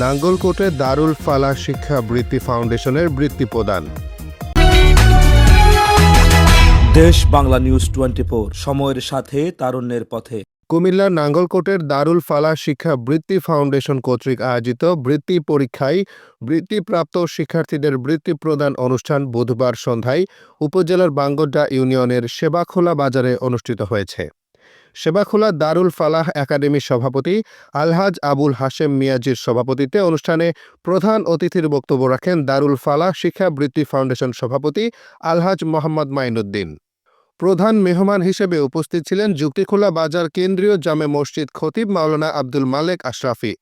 নাঙ্গলকোটে দারুল ফালাহ শিক্ষা বৃত্তি ফাউন্ডেশনের বৃত্তি প্রদান। দেশ বাংলা নিউজ টোয়েন্টি সময়ের সাথে তারুণ্যের পথে। কুমিল্লার নাঙ্গলকোটের দারুল ফালাহ শিক্ষা বৃত্তি ফাউন্ডেশন কর্তৃক আয়োজিত বৃত্তি পরীক্ষায় বৃত্তিপ্রাপ্ত শিক্ষার্থীদের বৃত্তি প্রদান অনুষ্ঠান বুধবার সন্ধ্যায় উপজেলার বাঙ্গড্ডা ইউনিয়নের সেবাখোলা বাজারে অনুষ্ঠিত হয়েছে। সেবাখোলা দারুল ফালাহ একাডেমির সভাপতি আলহাজ আবুল হাশেম মিয়াজির সভাপতিত্বে অনুষ্ঠানে প্রধান অতিথির বক্তব্য রাখেন দারুল ফালাহ শিক্ষা বৃত্তি ফাউন্ডেশন সভাপতি আলহাজ মোহাম্মদ মাইনুদ্দিন। প্রধান মেহমান হিসেবে উপস্থিত ছিলেন যুক্তিখোলা বাজার কেন্দ্রীয় জামে মসজিদ খতিব মাওলানা আব্দুল মালেক আশরাফি।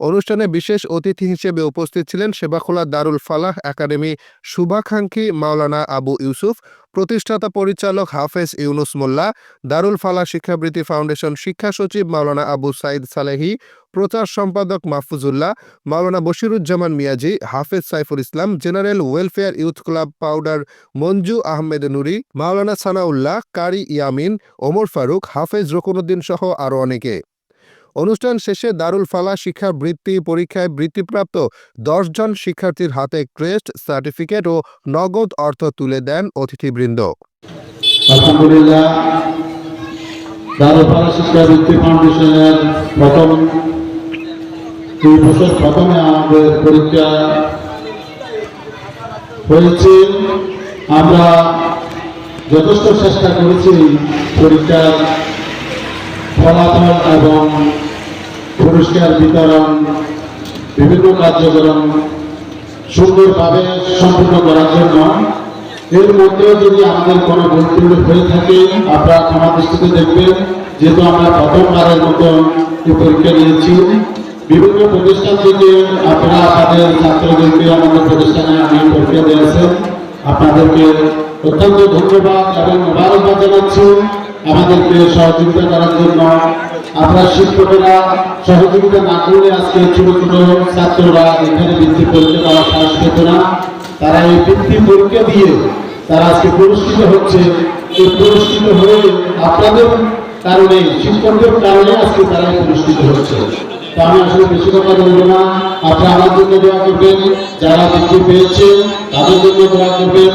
অনুষ্ঠানে বিশেষ অতিথি হিসেবে উপস্থিত ছিলেন সেবাখোলা দারুল ফালাহ একাডেমি শুভাকাঙ্ক্ষী মাওলানা আবু ইউসুফ, প্রতিষ্ঠাতা পরিচালক হাফেজ ইউনুস মোল্লা, দারুল ফালাহ শিক্ষাবৃত্তি ফাউন্ডেশন শিক্ষা সচিব মাওলানা আবু সাইদ সালেহি, প্রচার সম্পাদক Mahfuzullah, Maulana Bashiruzzaman Miyaji, Hafez Saiful Islam, general welfare youth club powder Manju Ahmed Nuri, Maulana Sanaullah, Qari Yamin, Omar Faruk, Hafez Rokunuddin সহ আরও অনেকে। অনুষ্ঠান শেষে দারুল ফালা শিক্ষা বৃত্তি পরীক্ষায় বৃত্তিপ্রাপ্ত দশজন শিক্ষার্থীর হাতে ক্রেস্ট, সার্টিফিকেট ও নগদ অর্থ তুলে দেন অতিথিবৃন্দ। আমরা যথেষ্ট চেষ্টা করেছি পরীক্ষার ফলাফল এবং পুরস্কার বিতরণ, বিভিন্ন কার্যক্রম সুন্দরভাবে সম্পূর্ণ করার জন্য এর মধ্যেও যদি আমাদের কোনো ভুল হয়ে থাকে, আপনারা ক্ষমা দৃষ্টিতে দেখবেন। যেহেতু আমরা প্রথমবারের মতো এই পরীক্ষা নিয়েছি। বিভিন্ন প্রতিষ্ঠান থেকে আপনারা আপনাদের ছাত্রদেরকে আমাদের প্রতিষ্ঠানে আমি পরীক্ষা দিয়েছেন। আপনাদেরকে অত্যন্ত ধন্যবাদ এবং মোবারকবাদ জানাচ্ছি। আমাদেরকে সহযোগিতা করার জন্য আপনার শিক্ষকেরা সহযোগিতা না করলে আজকে ছোট ছোট ছাত্ররা এখানে বৃত্তি পরীক্ষা দেওয়ার সাহস পেত না। তারা এই বৃত্তি পরীক্ষা দিয়ে তারা আজকে পুরস্কৃত হচ্ছে। এই পুরস্কৃত হয়ে আপনাদের কারণে, শিক্ষকদের কারণে আজকে তারা পুরস্কৃত হচ্ছে। তো আমি আসলে বেশি কথা বলব না। আপনারা আমার জন্য দোয়া করবেন। যারা বৃত্তি পেয়েছে, তাদের জন্য দোয়া করবেন।